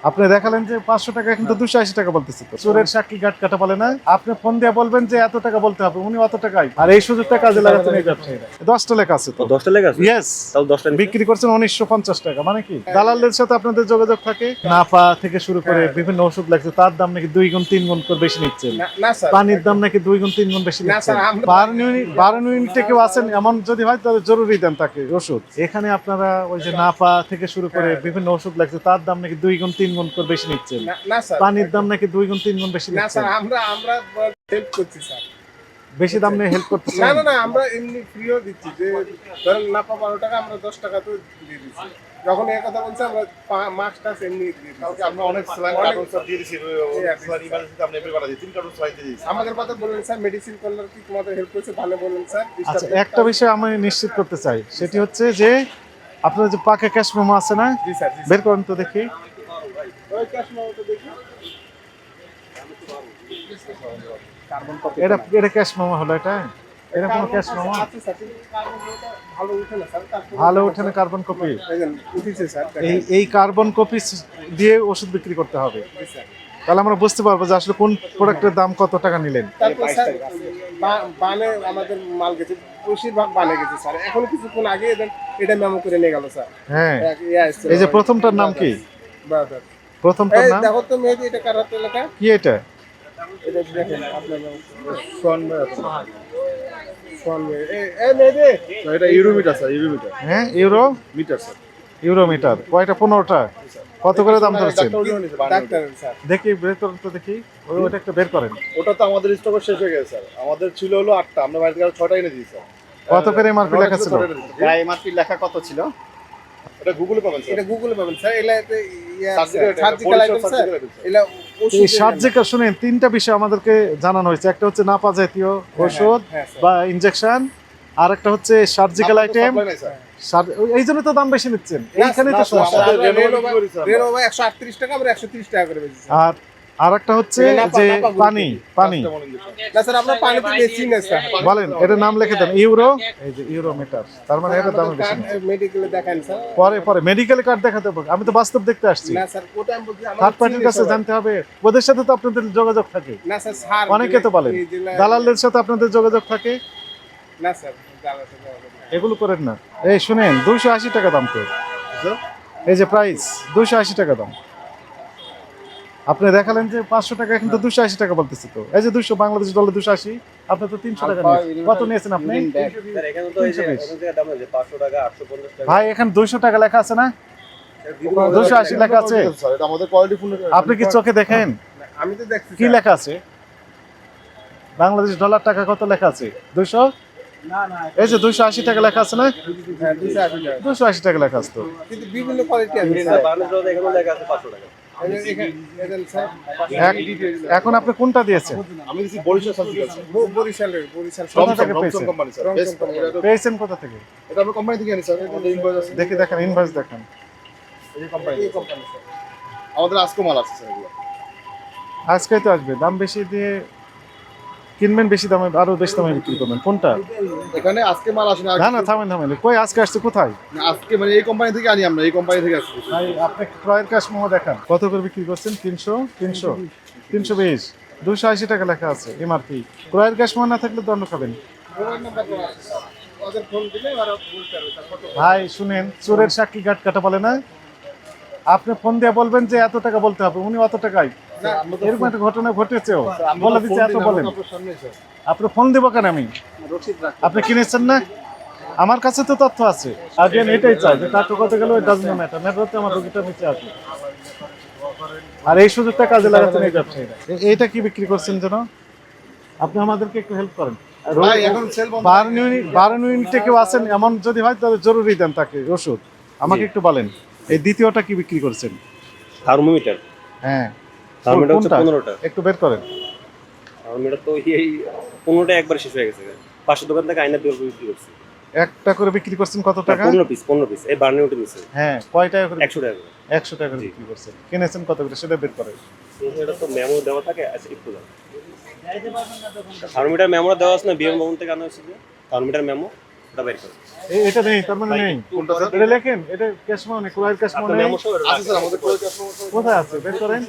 আপনি দেখালেন যে পাঁচশো টাকা কিন্তু দুশো আশি টাকা বলতেছে তো। চোরের সাক্ষী গাট কাটা বলে না আপনি ফোন দিয়ে বলবেন যে এত টাকা বলতে হবে উনি অত টাকাই। আর এই সুযোগটা কাজে লাগাচ্ছেন এই ব্যবসায়ীরা দশটা লেখা আছে তো। দশটা লেখা আছে? ইয়েস তাও দশটা বিক্রি করছেন উনিশশো পঞ্চাশ টাকা মানে কি? দালালদের সাথে আপনাদের যোগাযোগ থাকে? নাপা থেকে শুরু করে বিভিন্ন ওষুধ লাগছে তার দাম নাকি দুই গুণ তিন গুণ করে বেশি নিচ্ছেন। না- না স্যার। পানির দাম নাকি দুই গুণ তিন গুণ বেশি নিচ্ছেন। বারো ইউনিট বারো ইউনিটে কেউ আছেন? এমন যদি হয় তাহলে জরুরি দেন তাকে ওষুধ। এখানে আপনারা ওই যে নাপা থেকে শুরু করে হ্যাঁ। বিভিন্ন ওষুধ লাগছে তার দাম নাকি দুই গুণ তিন গুণ করে বেশি নিচ্ছেন না- না স্যার। পানির দাম নাকি দুই গুণ তিন গুণ বেশি না স্যার আমরা আমরা হেল্প করছি স্যার। বেশি দাম নিয়ে হেল্প না না না আমরা এমনি ফ্রিও দিচ্ছি। যে ধরেন না পা বারো টাকা আমরা দশ টাকা তো দিয়ে দিচ্ছি। যখন এই কথা বলছে আমরা মাস্ক টাস এমনি কালকে আমরা অনেক স্যালাইন অনেক- সব দিয়ে দিয়েছি স্যালাইন ইমার্জেন্সিতে আপনি এমনি পাঠিয়ে তিন কার্টুন স্যালাইন দিয়েছি। আমাদের কথা বললেন স্যার মেডিসিন করলে কি তোমাদের হেল্প করছে? ভালো বলুন স্যার। আচ্ছা একটা বিষয় আমি নিশ্চিত করতে চাই। সেটি হচ্ছে যে আপনার যে পাকে ক্যাশ মেমো আছে না? জি স্যার। বের করেন তো দেখি। এটা এটা ক্যাশ মেমো হলো এটা? এটা কোনো ক্যাশ মেমো ভালো উঠে কার্বন কপি এই কার্বন কপি দিয়ে ওষুধ বিক্রি করতে হবে। তাহলে আমরা বুঝতে পারব যে আসলে কোন প্রোডাক্টের দাম কত টাকা নিলেন। আমাদের মাল গেছে বেশিরভাগ বানে গেছে স্যার এখন কিছুক্ষণ আগে এটা মেমো করে নিয়ে গেল স্যার হ্যাঁ। এই যে প্রথমটার নাম কি? ব্রাদার নাম? দেখো তো মেহেদি এটা কার হাতে লেখা? কি এটা? এটা দেখেন আপনার নাম। সোন সোন মেহেদি এই মেহেদি। এটা ইউরোমিটার স্যার ইউরোমিটার। হ্যাঁ ইউরো? Metre sir. ইউরোমিটার। কয়টা পনেরোটা? কত করে দাম ধরেছেন? দেখি বের করেন তো দেখি ওটা একটা বের করেন। ওটা তো আমাদের স্টক শেষ হয়ে গেছে স্যার। আমাদের ছিল হলো আটটা। আমরা বাড়ি থেকে ছটা এনে দিয়েছি কত করে এমআরপি লেখা ছিল এমআরপি লেখা কত ছিল? এটা গুগলে পাবেন স্যার এটা গুগলে পাবেন sir এলাতে surgical item sir surgical item, sir. এলা এই সার্জিক্যাল শুনেন তিনটা বিষয় আমাদেরকে জানানো হয়েছে। একটা হচ্ছে নাপা জাতীয় ওষুধ হ্যাঁ, বা ইনজেকশন আর একটা হচ্ছে সার্জিক্যাল আইটেম এই জন্য তো দাম বেশি নিচ্ছেন। এইখানে তো সমস্যা। আর আর একটা হচ্ছে যে পানি পানি। বলেন এটার নাম লিখে দেন ইউরো। এই যে ইউরো মিটার তার মানে এটার দাম বেশি না। মেডিকেলে দেখান স্যার। পরে পরে মেডিকেল কার্ড দেখাতে হবে। আমি তো বাস্তব দেখতে আসছি। থার্ড পার্টির কাছে জানতে হবে ওদের সাথে তো আপনাদের যোগাযোগ থাকে। না স্যার স্যার অনেকে তো বলেন দালালদের সাথে আপনাদের যোগাযোগ থাকে। না স্যার। এগুলো করেন না। এই শুনেন দুইশো আশি টাকা দাম তো। এই যে প্রাইস দুইশো আশি টাকা দাম। আপনি দেখালেন যে পাঁচশো টাকা কিন্তু দুশো আশি টাকা বলতেছে তো। এই যে দুশো বাংলাদেশ ডলার দুশো আশি আপনি তো তিনশো টাকা কত নিয়েছেন আপনি? স্যার, এখানে তো এই যে তিনশো এখান থেকে দাম হয়েছে পাঁচশো টাকা আটশো পঞ্চাশ টাকা। ভাই এখানে দুইশো টাকা লেখা আছে না? দুশো আশি লেখা আছে। স্যার, এটা আমাদের কোয়ালিটি ফুল আপনি কি চোখে দেখেন? আমি তো দেখছি কি লেখা আছে? বাংলাদেশ ডলার টাকা কত লেখা আছে? দুশো? এই যে দুশো আশি টাকা লেখা আছে না? হ্যাঁ, দুশো আশি টাকা। দুশো আশি টাকা লেখা আছে তো। কিন্তু বিভিন্ন কোয়ালিটি আছে এখানে- আপনি কোনটা দিয়েছেন? আমি দিছি বরিশাল সার্জিক্যাল বরিশালের বরিশাল কোথা থেকে পেয়েছেন? কোম্পানি স্যার পেয়েছেন? কোথা থেকে? এটা আমরা কোম্পানি থেকে আনি স্যার আমাদের ইনভয়েস আছে। দেখি দেখেন ইনভয়েস দেখেন। এই কোম্পানি এই কোম্পানি স্যার আমাদের আজকে মাল আছে স্যার আজকে তো আসবে। দাম বেশি দিয়ে কিনবেন বেশি দামে আরও বেশি দামে বিক্রি করবেন। কোনটা? এখানে আজকে মাল আসে না না না থামেন থামেন। কই আজকে আসছে কোথায়? আজকে মানে এই কোম্পানি থেকে আনি আমরা এই কোম্পানি থেকে আসছি। ভাই আপনি ক্রয়ের মোমো দেখান। কত করে বিক্রি করছেন? তিনশো তিনশো তিনশো বিশ। দুশো আশি টাকা লেখা আছে এমআরপি। ক্রয়ের মোমো না থাকলে দণ্ড খাবেন। ভাই শুনেন চোরের সাক্ষী গাট কাটা বলে না? আপনি ফোন দিয়ে বলবেন যে এত টাকা বলতে হবে উনি অত টাকাই। এরকম একটা ঘটনা ঘটেছেও বলে দিচ্ছে এত বলেন। আপনি ফোন দেবো কেন আমি? আপনি কিনেছেন না? আমার কাছে তো তথ্য আছে। আগে আমি এটাই চাই যে টাকা কত গেল ডাজনো ম্যাটার ম্যাটার হচ্ছে আমার রোগীটা নিচে আছে। আর এই সুযোগটা কাজে লাগাচ্ছেন এই ব্যবসায়ীরা। এইটা কি বিক্রি করছেন যেন? আপনি আমাদেরকে একটু হেল্প করেন। বারো ইউনিট বারো ইউনিটে কেউ আছেন এমন যদি হয় তাহলে জরুরি দেন তাকে ওষুধ। আমাকে একটু বলেন। এই দ্বিতীয়টা কি বিক্রি করছেন? থার্মোমিটার। হ্যাঁ। থার্মোমিটার হচ্ছে? পনেরোটা। একটু বের করেন। থার্মোমিটার তো এই পনেরোটা একবার শেষ হয়ে গেছে। পাঁচশো দোকান থেকে আইনা দিয়ে বিক্রি করছি। একটা করে বিক্রি করছেন কত টাকা? পনেরো পিস পনেরো পিস এই বার্নি উঠে নিচ্ছে হ্যাঁ কয় টাকা করে? একশো টাকা করে। একশো টাকা করে বিক্রি করছেন। কিনেছেন কত করে সেটা বের করেন। এটা তো মেমো দেওয়া থাকে আচ্ছা একটু দাও। থার্মোমিটার মেমোটা দেওয়া আছে না? বিএম ভবন থেকে আনা হয়েছে যে? Thermometer memo? ওটা বের করুন এটা নেই তার মানে নেই। এটা লেখেন এটা ক্যাশ ক্রয়ের ক্যাশ আপনার আছে স্যার আমাদের করে কাস্টমার কোথায় আছে? বের করেন।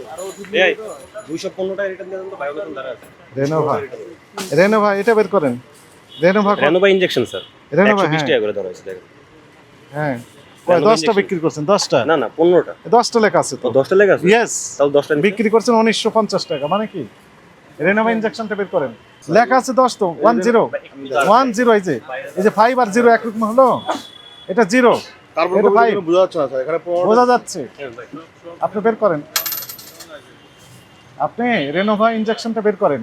এই রিটার্ন দেন তো আছে? রেনোভা রেনোভা এটা বের করেন। Renova Renova injection sir Renova হ্যাঁ। টাকা করে ধরা হয়েছে দেখেন। হ্যাঁ। দশটা বিক্রি করছেন? দশটা? না না পনেরোটা। দশটা লেখা আছে তো। দশটা লেগে আছে? ইয়েস তাও দশটা বিক্রি করছেন উনিশশো পঞ্চাশ টাকা মানে কি? রেনোভা ইনজেকশনটা বের করেন। লেখা আছে দশ তো ওয়ান জিরো ওয়ান জিরো এই যে এই যে ফাইভ আর জিরো একরকম হলো এটা জিরো। বোঝা যাচ্ছে না স্যার এখানে পনেরোটা বোঝা যাচ্ছে। হ্যাঁ, ভাই। আপনি বের করেন। আপনি রেনোভা ইনজেকশনটা বের করেন।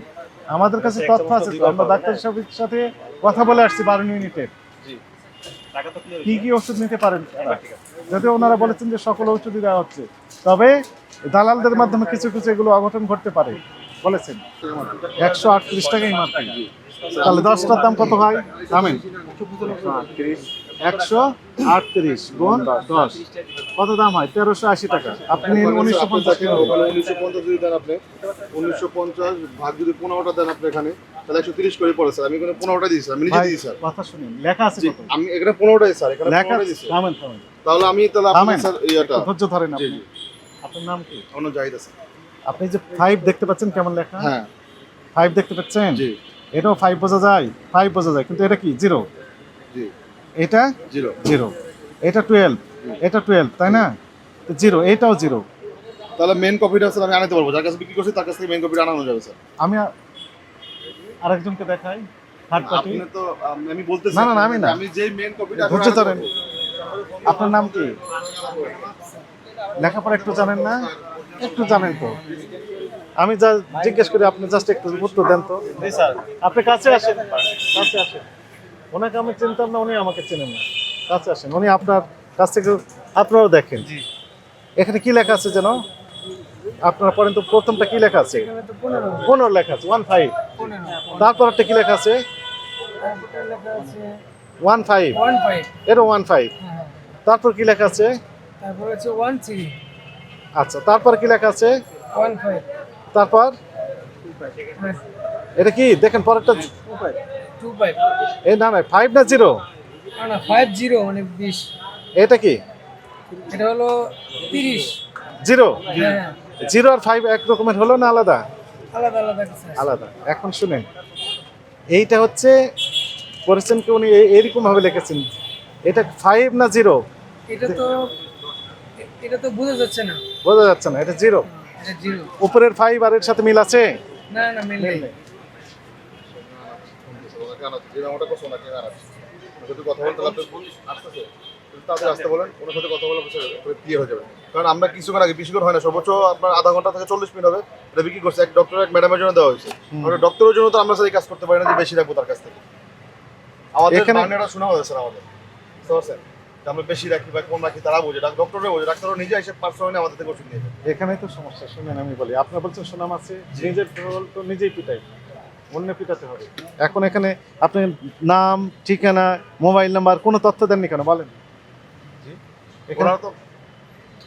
আমাদের কাছে তথ্য আছে তো আমরা ডাক্তার সাহেবের সাথে কথা বলে আসছি বারো মিনিটের টাকা তো কি কি ওষুধ নিতে পারেন তারা? যদিও ওনারা বলেছেন যে সকল ওষুধই দেওয়া হচ্ছে। তবে দালালদের মাধ্যমে কিছু কিছু এগুলো অঘটন ঘটতে পারে। বলেছেন। একশো আটত্রিশ টাকাই মাত্র তাহলে দশটার দাম কত হয় দামেন একশো আটত্রিশ গুণ দশ। কত দাম হয়? তেরোশো আশি টাকা। আপনি উনিশশো পঞ্চাশ টাকা। উনিশশো পঞ্চাশ যদি দেন আপনি উনিশশো পঞ্চাশ ভাগ যদি পনেরোটা দেন আপনি এখানে তাহলে একশো তিরিশ করে পড়ে স্যার। আমি এখানে পনেরোটা দিই স্যার আমি নিজে দিই স্যার। কথা শুনুন লেখা আছে আমি এখানে পনেরোটাই স্যার এখানে লেখা থামেন থামেন। তাহলে আমি তাহলে। আপনার স্যার ইয়েটা ধৈর্য ধরেন আপনি। আপনার নাম কি? অন্য জাহিদা স্যার আপনি যে ফাইভ দেখতে পাচ্ছেন কেমন লেখা? হ্যাঁ। ফাইভ দেখতে পাচ্ছেন? জি। এটাও ফাইভ বোঝা যায়? ফাইভ বোঝা যায়। কিন্তু এটা কি? জিরো জি। এটা? জিরো জিরো এটা টুয়েলভ এটা টুয়েলভ তাই না? জিরো এটাও জিরো তাহলে মেন কপিটা স্যার আমি আনাতে পারব। যার কাছে বিক্রি করছি তার কাছ থেকে মেন কপিটা আনানো যাবে স্যার আমি আরেকজনকে দেখাই থার্ড পার্টি আপনি তো আমি বলতেছি না, না, আমি না। আমি যেই মেন কপিটা ধৈর্য ধরেন। আপনার নাম কি? লেখাপড়া একটু জানেন না? একটু জানেন তো। আমি যা জিজ্ঞেস করি আপনি জাস্ট একটু উত্তর দেন তো। আপনি কাছে আসেন কাছে আসেন। ওনাকে আমি চিনতাম না উনি আমাকে চেনেন না। কাছে আসেন উনি আপনার কাছ থেকে আপনারাও দেখেন। এখানে কি লেখা আছে যেন? আপনার পড়েন তো প্রথমটা কি লেখা আছে? পনেরো। লেখা আছে ওয়ান ফাইভ তারপর একটা কি লেখা আছে? ওয়ান ফাইভ ওয়ান ফাইভ এরও ওয়ান ফাইভ তারপর কি লেখা আছে? তারপর হচ্ছে ওয়ান থ্রি আচ্ছা তারপর কি লেখা আছে? তারপর? এটা কি? দেখেন পরেরটা এই না না ফাইভ না জিরো না ফাইভ জিরো মানে বিশ। এটা কি? এটা হলো তিরিশ। জিরো হ্যাঁ জিরো আর ফাইভ এক রকমের হলো না আলাদা? আলাদা আলাদা। আলাদা। এখন শুনেন এইটা হচ্ছে করেছেন কি উনি? এইরকম ভাবে লিখেছেন। এটা ফাইভ না জিরো এটা তো এটা তো বোঝা যাচ্ছে না। বোঝা যাচ্ছে না এটা জিরো উপরের ফাইভ আর এর সাথে মিল আছে না না মিল নেই হয়ে কারণ আমরা কিছুক্ষণ আগে বেশিক্ষণ হয় না সর্বোচ্চ আপনার আধা ঘণ্টা থেকে চল্লিশ মিনিট হবে এটা বিক্রি করছে এক ডক্টর এক ম্যাডামের জন্য দেওয়া হয়েছে ডক্টরের জন্য তো আমরা সাথে কাজ করতে পারি না যে বেশি রাখব তার কাছ থেকে আমাদের শোনা হয়েছে স্যার আমাদের আমরা বেশি রাখি বা কম রাখি তারা বোঝে ডক্টররা বোঝে ডাক্তারও নিজে এসে পার্সোনালি আমাদের থেকে ওষুধ নিয়ে যায় এখানেই তো সমস্যা শুনেন আমি বলি। আপনার বলছেন সুনাম আছে নিজের ঢোল তো নিজেই পিটাই অন্য পিটাতে হবে। এখন এখানে আপনি নাম ঠিকানা মোবাইল নাম্বার কোনো তথ্য দেননি কেন? বলেন। এখানে ওনারা তো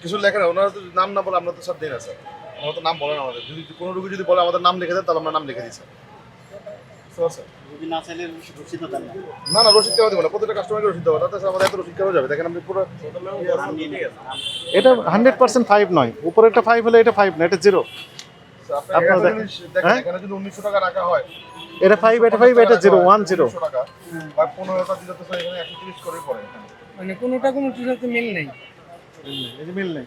কিছু লেখে ওনারা তো নাম না বলে আমরা তো সব দিই না স্যার। ওনারা তো নাম বলে না আমাদের। যদি কোনো রুগী যদি বলে আমাদের নাম লিখে দেন তাহলে আমরা নাম লিখে দিই স্যার? না না। রসিদ কেন দেবো না। প্রত্যেকটা কাস্টমারকে রসিদ দেবো তাতে স্যার আমাদের এত রসিদ কেন যাবে? দেখেন আপনি পুরো এটা হান্ড্রেড পার্সেন্ট ফাইভ নয়। উপরেরটা ফাইভ হলে এটা ফাইভ না এটা জিরো আপনারা দেখেন। জিনিস দেখেন হ্যাঁ? এখানে যদি উনিশশো টাকা রাখা হয় এটা ফাইভ এটা ফাইভ এটা জিরো ওয়ান জিরো টাকা। বা পনেরোটা দিলে তো একশো তিরিশ করে পড়ে। মানে কোনোটা সাথে মিল নেই। মিল নেই।